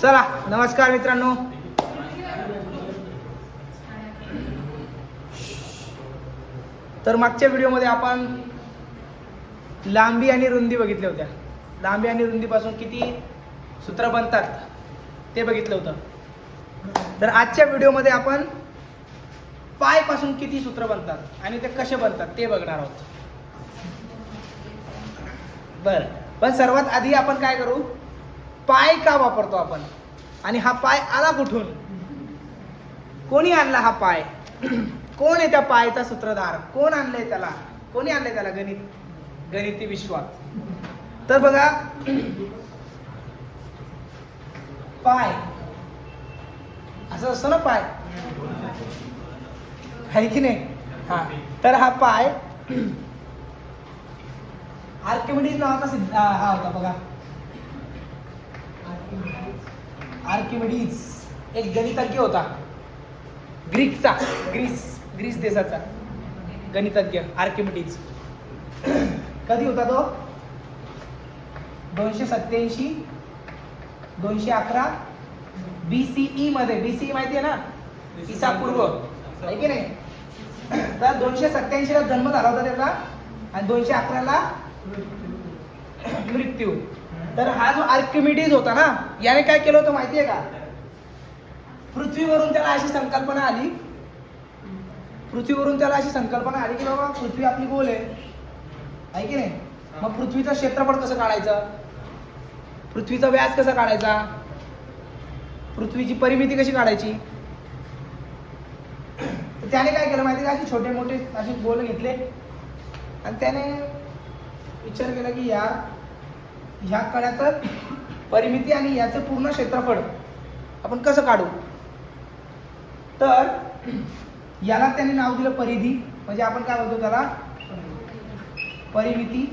चला नमस्कार मित्रांनो. तर मागच्या व्हिडिओमध्ये आपण लांबी आणि रुंदी बघितल्या होत्या. लांबी आणि रुंदीपासून किती सूत्र बनतात ते बघितलं होतं. तर आजच्या व्हिडिओमध्ये आपण पायपासून किती सूत्र बनतात आणि ते कसे बनतात ते बघणार आहोत. बरं. पण सर्वात आधी आपण काय करू? पाय का वापरतो आपण? आणि हा पाय आला कुठून? कोणी आणला हा पाय? कोण आहे त्या पायचा सूत्रधार? कोण आणलंय त्याला? कोणी आणलंय त्याला? गणित. गणिती विश्वात. तर बघा. पाय. असं असतं ना पाय? आहे की नाही? हा. तर हा पाय आर्किमिडीज नावाचा सिद्ध हा होता बघा. आर्किमिडीज. एक गणितज्ञ होता. ग्रीकचा. ग्रीस. ग्रीस देशाचा. गणितज्ञ. आर्किमिडीज. कधी होता तो? दोनशे सत्याऐंशी दोनशे अकरा बी सीई मध्ये. बी सीई माहिती आहे ना? ईसा पूर्व. आहे की नाही? तर दोनशे सत्याऐंशीला जन्म झाला होता त्याचा. आणि दोनशे अकराला मृत्यू. तर हा जो आर्किमिडीज होता ना याने काय केलं होतं माहितीये का? पृथ्वीवरून त्याला अशी संकल्पना आली. पृथ्वीवरून त्याला अशी संकल्पना आली की बाबा पृथ्वी आपली गोल आहे. आहे की नाही? मग पृथ्वीचं क्षेत्रफळ कसं काढायचं? पृथ्वीचा व्यास कसा काढायचा? पृथ्वीची परिमिती कशी काढायची? त्याने काय केलं माहिती का? असे छोटे मोठे असे गोल घेतले. आणि त्याने विचार केला की या ह्या कड्याचं परिमिती आणि याचं पूर्ण क्षेत्रफळ आपण कसं काढू? तर याला त्याने नाव दिलं परिधी. म्हणजे आपण काय बोलतो त्याला? परिमिती.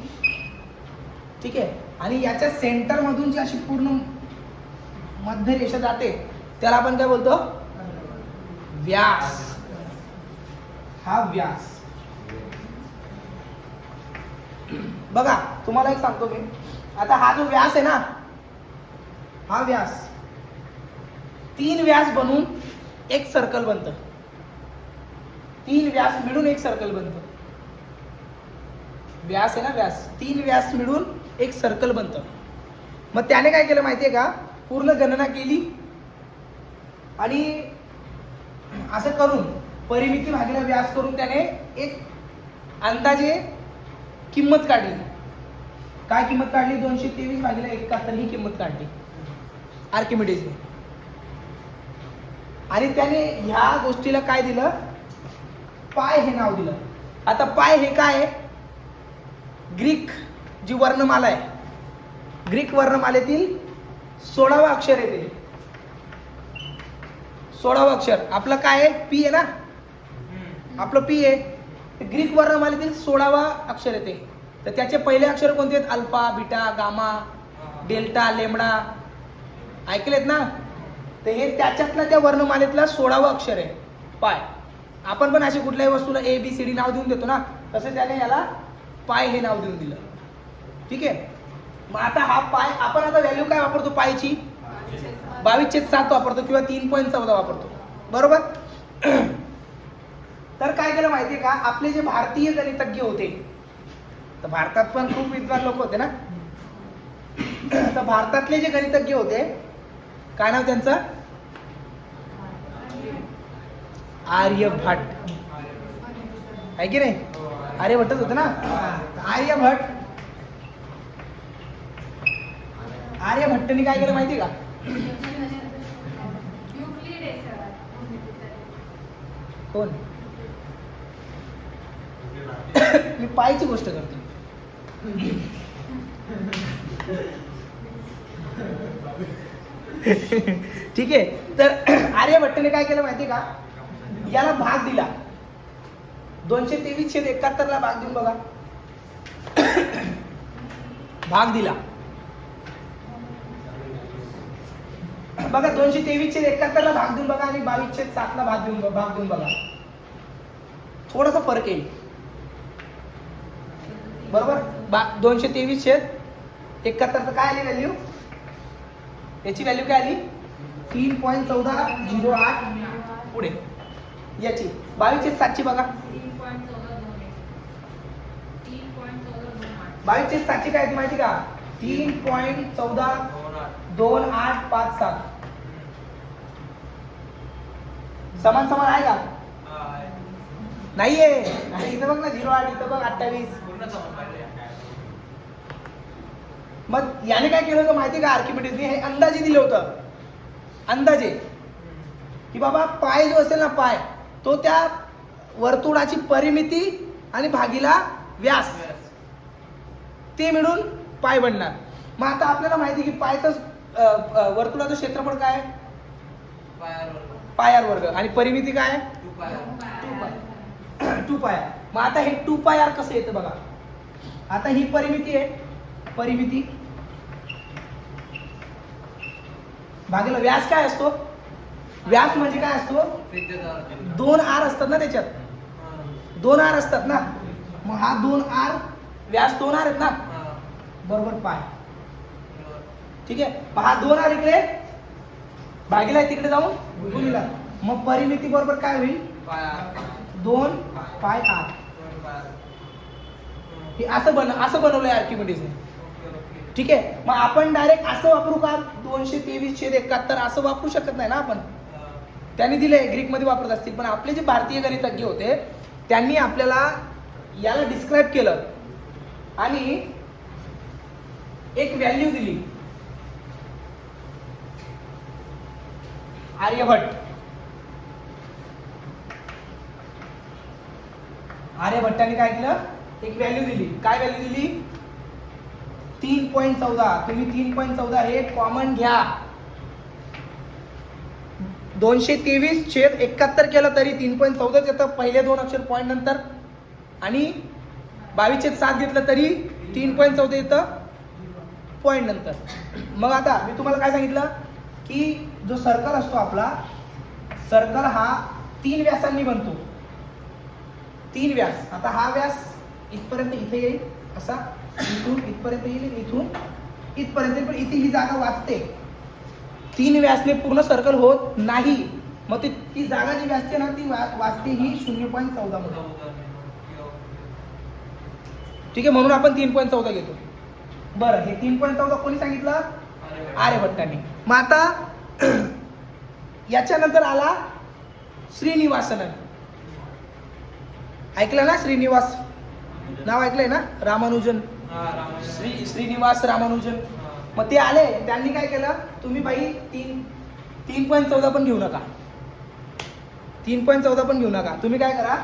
ठीक आहे? आणि याच्या सेंटरमधून जी अशी पूर्ण मध्य रेषा जाते त्याला आपण काय बोलतो? व्यास. हा व्यास. बघा तुम्हाला एक सांगतो मी. आता हा जो व्यास आहे ना हा व्यास तीन व्यास बनून एक सर्कल बनतं. तीन व्यास मिळून एक सर्कल बनतं. व्यास आहे ना व्यास. तीन व्यास मिळून एक सर्कल बनतं. मग त्याने काय केलं माहितीये का? पूर्ण गणना केली आणि असं करून परिमिती भागीला व्यास करून त्याने एक अंदाजे किंमत काढली. काय किंमत काढली? दोनशे तेवीस भागीला एकाहत्तर ही किंमत काढली. आर्किमिडीजने. आणि त्याने ह्या गोष्टीला काय दिलं? पाय हे नाव दिलं. आता पाय हे काय आहे? ग्रीक जी वर्णमाला आहे. ग्रीक वर्णमालेतील सोळावं अक्षर येते सोळावं अक्षर. आपलं काय आहे? पी आहे ना? आपलं पी आहे. ग्रीक वर्णमालेतील सोळावा अक्षर येते. तर त्याचे पहिले अक्षर कोणते आहेत? Alpha beta gamma delta lambda. ऐकलेत ना? तर हे त्याच्यातलं त्या वर्णमालेतला सोळावं अक्षर आहे. पाय. आपण पण अशी कुठल्याही वस्तूला ए बी सी डी नाव देऊन देतो ना? तसं त्याने याला पाय हे नाव देऊन दिलं. ठीक आहे? मग आता हा पाय आपण आता व्हॅल्यू काय वापरतो पायची? बावीसशे सात वापरतो किंवा तीन पॉईंट चौदा वापरतो. बरोबर? तर काय केलं माहितीये का? आपले जे भारतीय गणितज्ञ होते तर भारतात पण खूप विद्वान लोक होते ना? तर भारतातले जे गणितज्ञ होते काय नाव त्यांचं? आर्यभट्ट. आहे की नाही? आर्यभट्टच होतं ना? आर्यभट्ट. आर्यभट्टने काय केलं माहिती का? आहे कोण? मी पायची गोष्ट करते ठीक आहे. तर आर्यभट्टने काय केलं माहिती का? याला भाग दिला. दोनशे तेवीस छेद एकाहत्तर ला भाग देऊन बघा. भाग दिला. बघा दोनशे तेवीस छेद एकाहत्तर ला भाग देऊन बघा आणि बावीस छेद सात ला भाग देऊन भाग देऊन बघा. थोडासा फरक येईल. बरोबर? बा दोनशे तेवीस छेद एकाहत्तरचं काय आली व्हॅल्यू याची व्हॅल्यू काय आली? तीन पॉईंट चौदा झिरो आठ. पुढे. याची. बावीसशे सातशे बघा. बावीसशे सातशे काय आहे माहिती का? तीन पॉईंट चौदा दोन आठ पाच सात. समान समान आहे का? नाहीये. आणि इथं बघ ना झिरो आठ इथं बघ अठ्ठावीस. मग याने काय केलं होतं माहिती का आर्किमिडीजने? हे अंदाजे दिलं होतं. अंदाजे. की बाबा पाय जो असेल ना पाय तो त्या वर्तुळाची परिमिती आणि भागीला व्यास. ते मिळून पाय बनणार. मग आता आपल्याला माहिती की पायचं वर्तुळाचं क्षेत्रफळ काय आहे? पायार वर्ग. आणि परिमिती काय आहे? टू पाय. मग आता हे टू पाय आर कसं येतं बघा? आता ही परिमिती आहे. परिमिती. भागीला व्यास काय असतो? व्यास म्हणजे काय असतो? दोन आर असतात ना त्याच्यात. दोन आर असतात ना? मग हा दोन आर व्यास दोन आर आहेत ना? बरोबर पाय. ठीक आहे? हा दोन आर इकडे भागीला आहे तिकडे जाऊन गुणीला मग परिमिती बरोबर काय होईल? दोन पाय आर. हे असं बन असं बनवलंय आर्किमिडीजने ठीक आहे? मग आपण डायरेक्ट असं वापरू का? दोनशे तेवीस छेद एकाहत्तर असं वापरू शकत नाही ना आपण? त्यांनी दिले ग्रीकमध्ये वापरत असतील. पण आपले जे भारतीय गणितज्ञ होते त्यांनी आपल्याला याला डिस्क्राईब केलं. आणि एक व्हॅल्यू दिली. आर्यभट्ट. आर्यभट्टाने काय केलं? एक व्हॅल्यू दिली. काय व्हॅल्यू दिली? तीन पॉईंट चौदा. तुम्ही तीन पॉईंट चौदा हे कॉमन घ्या. दोनशे तेवीस छेद एकाहत्तर केलं तरी तीन पॉईंट चौदाच येतं. पहिले दोन अक्षर पॉईंट नंतर. आणि बावीस छेद सात घेतलं तरी तीन पॉईंट चौदा येतं पॉईंट नंतर. मग आता मी तुम्हाला काय सांगितलं? की जो सर्कल असतो आपला सर्कल हा तीन व्यासांनी बनतो. तीन व्यास. आता हा व्यास इथपर्यंत इथे येईल. असा इथून इथपर्यंत येईल इथून इथपर्यंत पण इथे ही जागा वाचते. तीन व्यासने पूर्ण सर्कल होत नाही. मग ती ती जागा जी व्यासते ना ती वाचते ही शून्य पॉईंट चौदा मध्ये. ठीक आहे म्हणून आपण तीन पॉईंट चौदा घेतो. बरं हे तीन पॉईंट चौदा कोणी सांगितलं? आर्यभट्टांनी. मग आता याच्यानंतर आला श्रीनिवासनन. ऐकलं ना श्रीनिवास? नाव ऐकलंय ना? रामानुजन. श्री श्रीनिवास रामानुजन. मग ते आले. त्यांनी काय केलं? तुम्ही बाई तीन तीन पॉईंट चौदा पण घेऊ नका. तीन पॉईंट चौदा पण घेऊ नका. तुम्ही काय करा?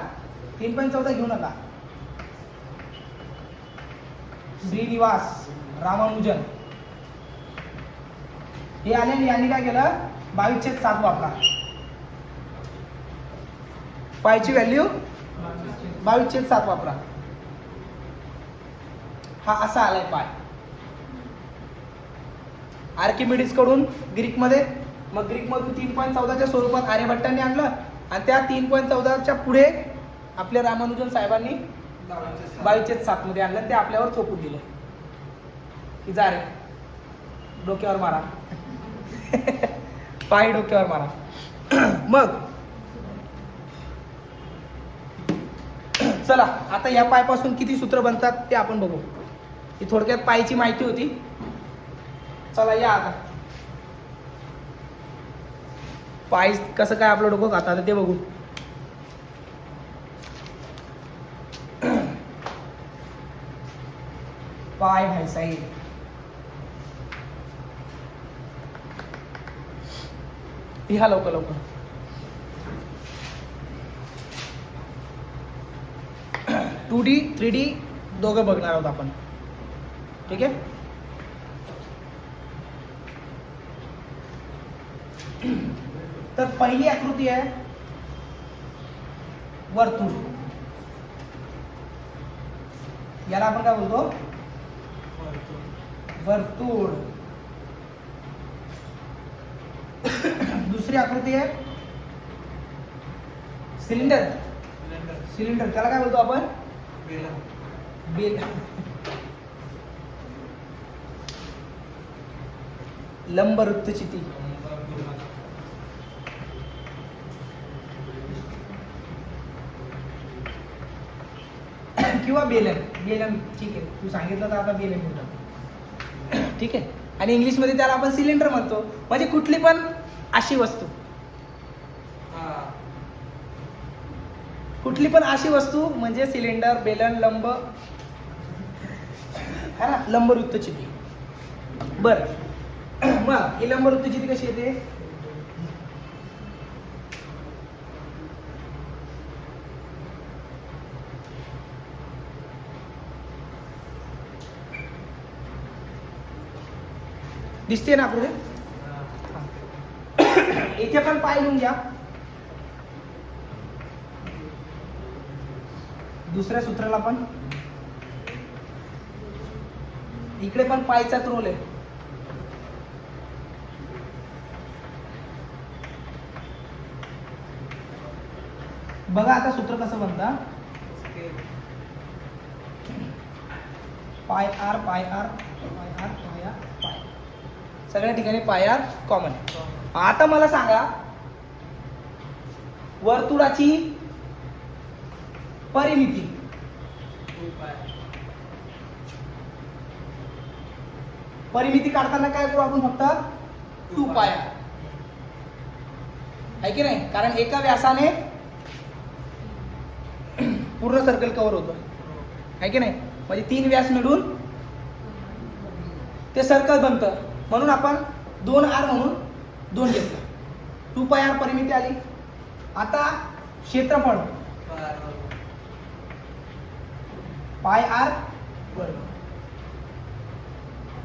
तीन पॉईंट चौदा घेऊ नका. श्रीनिवास रामानुजन. हे आले यांनी काय केलं? बावीसशे सात वापरा. पायची व्हॅल्यू बावीसशे सात वापरा. हा असा आलाय पाय. आर्किमिडीजकडून ग्रीकमध्ये मग ग्रीकमधून तीन पॉईंट चौदाच्या स्वरूपात आर्यभट्टांनी आणलं आणि त्या तीन पॉईंट चौदाच्या पुढे आपल्या रामानुजन साहेबांनी बावीसशे सात मध्ये आणलं ते आपल्यावर थोपून दिलं. की जा रे डोक्यावर मारा. पाय डोक्यावर मारा. मग चला आता या पायपासून किती सूत्र बनतात ते आपण बघू. ही थोडक्यात पायची माहिती होती. चला या आता. पाय कसं काय आपलं डोकं खाता आता ते बघू. पाय भाई साहेब. लिहा लवकर लवकर. टू डी थ्री डी दोघं बघणार आहोत आपण. ठीक आहे? तर पहिली आकृती आहे वर्तुळ. याला आपण काय बोलतो? वर्तुळ. दुसरी आकृती आहे सिलेंडर. सिलेंडर. त्याला काय बोलतो बेल. लंब वृत्तचिती किंवा बेलन बेलन ठीक आहे. तू सांगितलं तर आता बेलन म्हणतो ठीक आहे. आणि इंग्लिशमध्ये त्याला आपण सिलेंडर म्हणतो. म्हणजे कुठली पण अशी वस्तू. कुठली पण अशी वस्तू म्हणजे सिलेंडर बेलन लंब है ना? लंब वृत्तचिती बर. मग ही लंब वृत्तचिती कशी येते? दिसते ना आकृती इथे पण पाय लिहून घ्या. दुसऱ्या सूत्राला पण. इकडे पण पायचाच रोल आहे. बघा आता सूत्र कसं बनता पाय आर पाय आर पाय आर पाय आर पाय. सगळ्या ठिकाणी पाय आर कॉमन आता मला सांगा वर्तुळाची परिमिती. परिमिती काढताना काय करू आपण फक्त? टू पाया. आहे की नाही? कारण एका व्यासाने पूर्ण सर्कल कव्हर होतो. आहे की नाही? म्हणजे तीन व्यास मिळून ते सर्कल बनतं. म्हणून आपण दोन आर म्हणून दोन घेतलं. टू पाय आर परिमिती आली. आता क्षेत्रफळ. पाय आर वर्ग.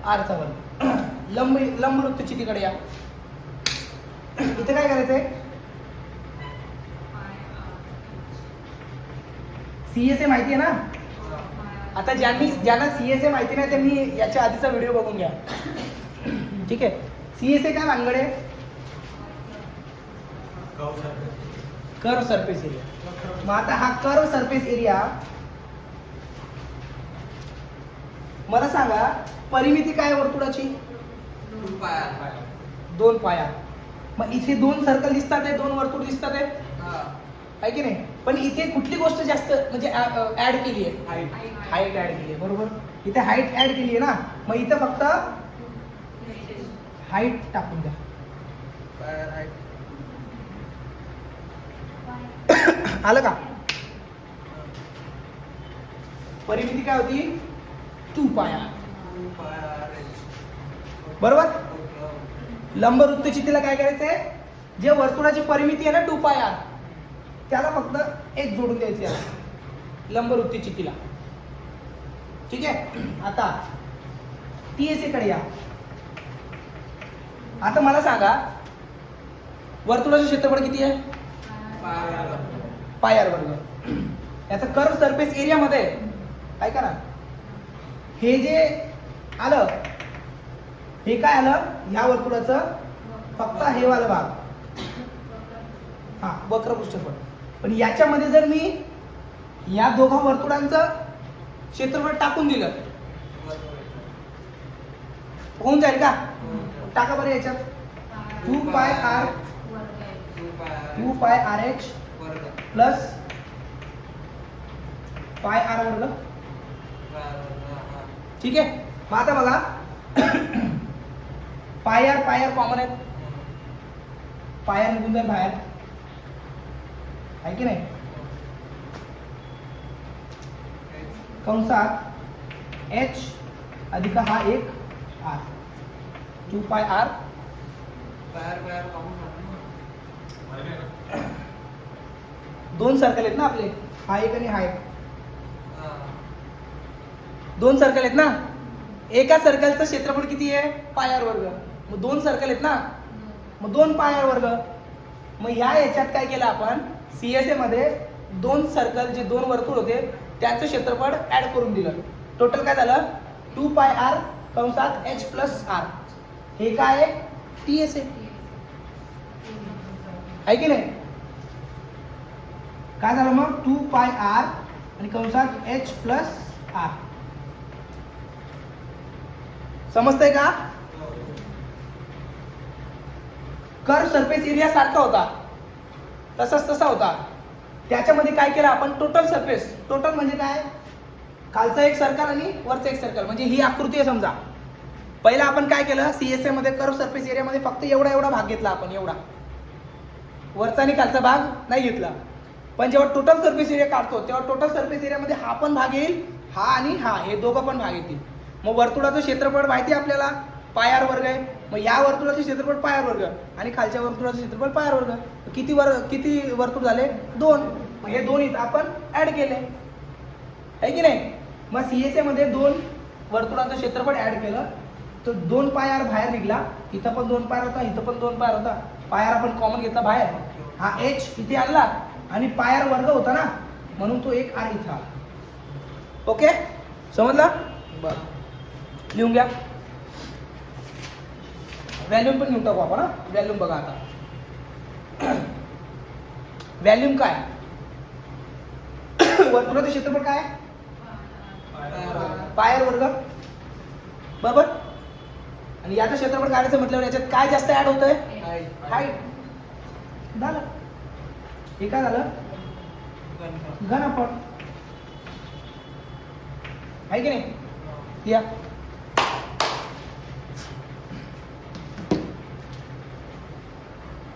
आरचा वर्ग. लंब लंब वृत्तचितीकडे या. इथे काय करायचंय? सीएसए माहिती आहे ना? आता ज्यांनी ज्यांना सीएसए माहिती नाही त्यांनी याच्या आधीचा व्हिडिओ बघून घ्या. ठीक आहे? सीएसए काय भानगड आहे? कर्व सरफेस एरिया मग आता हा कर्व सरफेस एरिया मला सांगा परिमिती काय वर्तुळाची? दोन पाया मग इथे दोन सर्कल दिसतात आहे दोन वर्तुळ दिसतात आहे? आहे की नाही? पण इथे कुठली गोष्ट जास्त म्हणजे ऍड केली आहे? हाईट ऍड केली आहे बरोबर? इथे हाईट ऍड केली आहे ना? मग इथं फक्त हाईट टाकून द्या. आलं का? परिमिती काय होती? टू पाया बरोबर? लंब वृत्तचितीला काय करायचंय? जे वर्तुळाची परिमिती आहे ना टू पाय आर त्याला फक्त एक जोडून द्यायचे आहे. लंब वृत्तचितीला ठीक आहे? आता टी एसकडे या. आता मला सांगा वर्तुळाचं क्षेत्रफळ किती आहे? पाय आर वर्ग याचा कर्व सरफेस एरियामध्ये काय करा हे जे आलं हे काय आलं? ह्या वर्तुळाचं फक्त हे वाला भाग. हा वक्र पृष्ठफळ. पण याच्यामध्ये जर मी या दोघा वर्तुळांचं क्षेत्रफळ टाकून दिलं होऊन जाईल का? टाका बरं याच्यात. Two pi r two pi r h plus pi r वर्ग. ठीक आहे? मग आता बघा. Pi r pi r common आहेत. पायर निघून जाईल बाहेर. आहे की नाही? कंसात एच अधिक हा एक आर टू पाय आर दोन सर्कल आहेत ना आपले. हा एक आणि हा एक. दोन सर्कल आहेत ना? एका सर्कलचं क्षेत्रफळ किती आहे? पायार वर्ग. मग दोन सर्कल आहेत ना? मग दोन पायार वर्ग. मग ह्या याच्यात काय केलं आपण? सी एसमध्ये दोन सर्कल जे दोन वर्तुळ होते त्याचं क्षेत्रफळ ऍड करून दिलं. टोटल काय झालं? टू पाय आर कंसात एच प्लस आर हे काय आहे? टी एस आहे की नाही? काय झालं मग? टू पाय आर आणि कंसात एच प्लस आर समजतंय का? कर सरफेस एरिया सारखा होता. तसाच तसा होता. त्याच्यामध्ये काय केलं आपण? टोटल सरफेस टोटल म्हणजे काय? खालचं एक सर्कल आणि वरचं एक सर्कल म्हणजे ही आकृती आहे समजा. पहिला आपण काय केलं? सीएसए मध्ये कर्व सरफेस एरियामध्ये फक्त एवढा एवढा भाग घेतला आपण एवढा. वरचा आणि खालचा भाग नाही घेतला. पण जेव्हा टोटल सर्फेस एरिया काढतो तेव्हा टोटल सर्फेस एरियामध्ये हा पण भाग येईल हा आणि हा. हे दोघं पण भाग येतील. मग वर्तुळाचं क्षेत्रफळ माहिती आहे आपल्याला? पायार वर्ग आहे. मग या वर्तुळाचं क्षेत्रफळ पायार वर्ग आणि खालच्या वर्तुळाचं क्षेत्रफळ पायार वर्ग. किती वर किती वर्तुळ झाले? दोन. मग हे दोन इथं आपण ऍड केले. आहे की नाही? मग सी एसमध्ये दोन वर्तुळाचं क्षेत्रफळ ऍड केलं. तर दोन पायार बाहेर निघला. इथं पण दोन पायर होता इथं पण दोन पायर होता. पायार आपण कॉमन घेतला बाहेर. हा एच इथे आणला आणि पायार वर्ग होता ना? म्हणून तो एक आर इथं आला. ओके समजला? बरं. लिहून घ्या. व्हॅल्यूम पण लिहून टाकू आपण हा. व्हॅल्यूम बघा आता. व्हॅल्यूम काय? वर्तुळाचं क्षेत्रफळ काय? पायर वर्ग. बरोबर? आणि याचं क्षेत्रफळ काढायचं म्हटल्यावर याच्यात काय जास्त ऍड होतंय? हाईट झालं. हे काय झालं? घनफळ. आहे की नाही? या.